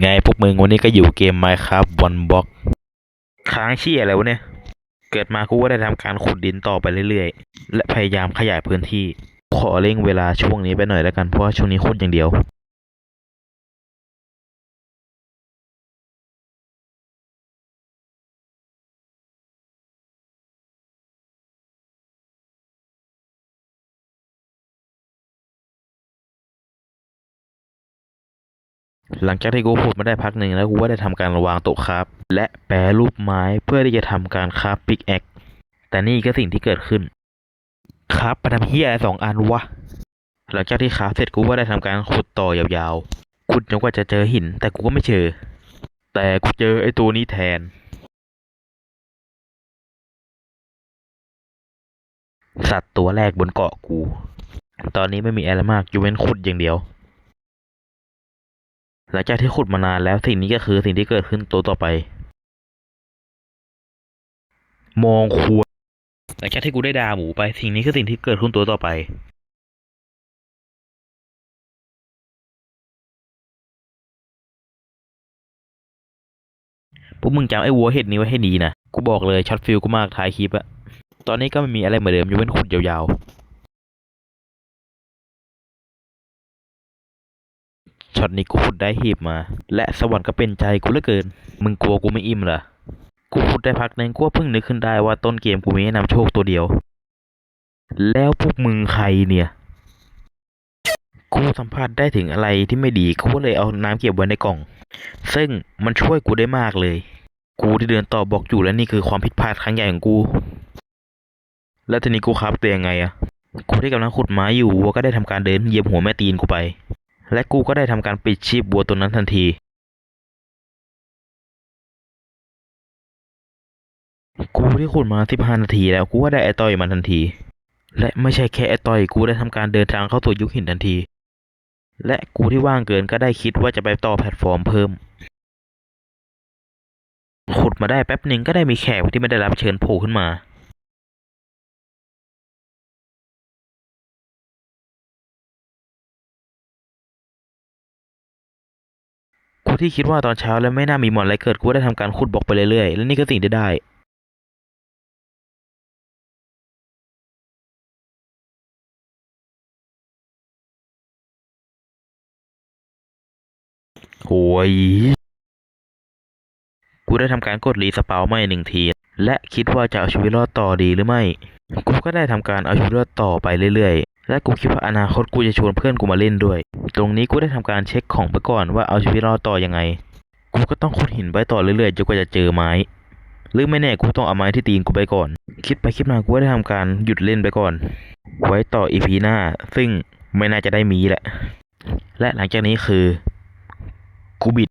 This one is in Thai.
ไงพวกมึงวันนี้ก็อยู่เกม Minecraft One Block ค้างเชี่ยอะไรวะเนี่ย เกิดมากูก็ได้ทำการขุดดินต่อไปเรื่อยๆ และพยายามขยายพื้นที่ ขอเร่งเวลาช่วงนี้ไปหน่อยแล้วกันเพราะว่าช่วงนี้ขุดอย่างเดียว หลังจากที่กูขุดมาได้พักหนึ่งแล้วกูก็ได้ทำการวางโต๊ะครับ และแปรรูปไม้เพื่อที่จะทำการคราฟปิกแอคแต่นี่ก็สิ่งที่เกิดขึ้นครับมาทำเฮียสองอันวะหลังจากที่คราฟเสร็จกูก็ได้ทำการขุดต่อยาวๆขุดจนกว่าจะเจอหิน แต่กูก็ไม่เจอ แต่กูเจอไอ้ตัวนี้แทน สัตว์ตัวแรกบนเกาะกู ตอนนี้ไม่มีอะไรมากอยู่เว้นขุดอย่างเดียว หลังจากที่ขุดมานานแล้วสิ่งนี้ก็คือสิ่งที่เกิดขึ้นตัวต่อไป มองควรหลังจากที่กูได้ดาหมูไป สิ่งนี้คือสิ่งที่เกิดขึ้นตัวต่อไป พวกมึงจำไอ้วัวเห็ดนี้ไว้ให้ดีนะ กูบอกเลยช็อตฟิลกูมากท้ายคลิปอะตอนนี้ก็ไม่มีอะไรเหมือนเดิมยกเว้นขุดยาวๆ ช็อตนี้กูขุดได้หีบมา และสวรรค์ก็เป็นใจกูเหลือเกิน มึงกลัวกูไม่อิ่มเหรอ กูขุดได้พักนึงกูเพิ่งนึกขึ้นได้ว่าต้นเกมกูมีให้นำโชคตัวเดียว แล้วพวกมึงใครเนี่ย กูสัมผัสได้ถึงอะไรที่ไม่ดีกูก็เลยเอาน้ำเก็บไว้ในกล่อง ซึ่งมันช่วยกูได้มากเลย กูที่เดินต่อบอกอยู่และนี่คือความผิดพลาดครั้งใหญ่ของกู แล้วทีนี้กูครับตัวยังไงอะกูที่กำลังขุดไม้อยู่วัวก็ได้ทำการเดินเหยียบหัวแม่ตีนกูไป และกูก็ได้ทำการปิดชีพวัวตัวนั้นทันที กูที่ขุดมาสิบห้านาทีแล้วกูก็ได้ไอต่อยมันทันที และไม่ใช่แค่ไอต่อยกูได้ทำการเดินทางเข้าสู่ยุคหินทันที และกูที่ว่างเกินก็ได้คิดว่าจะไปต่อแพลตฟอร์มเพิ่ม ขุดมาได้แป๊บหนึ่งก็ได้มีแขกที่ไม่ได้รับเชิญโผล่ขึ้นมา กูที่คิดว่าตอนเช้าแล้วไม่น่ามีหมอนอะไรเกิดกูได้ทำการขุดบล็อกไปเรื่อยๆ และนี่ก็สิ่งที่ได้โอ้ยกูได้ทำการกดรีสปาวใหม่หนึ่งที และคิดว่าจะเอาชีวิตรอดต่อดีหรือไม่ กูก็ได้ทำการเอาชีวิตรอดต่อไปเรื่อยๆ และกูคิดว่าอนาคตกูจะชวนเพื่อนกูมาเล่นด้วย ตรงนี้กูได้ทำการเช็คของไปก่อนว่าเอาชีวิตรอดต่อยังไง กูก็ต้องขุดหินไปต่อเรื่อยๆจนกว่าจะเจอไม้ หรือไม่แน่กูต้องเอาไม้ที่ตีนกูไปก่อน คิดไปคิดมากูได้ทำการหยุดเล่นไปก่อน ไว้ต่ออีพีหน้า ซึ่งไม่น่าจะได้มีแหละ และหลังจากนี้คือ กูบิด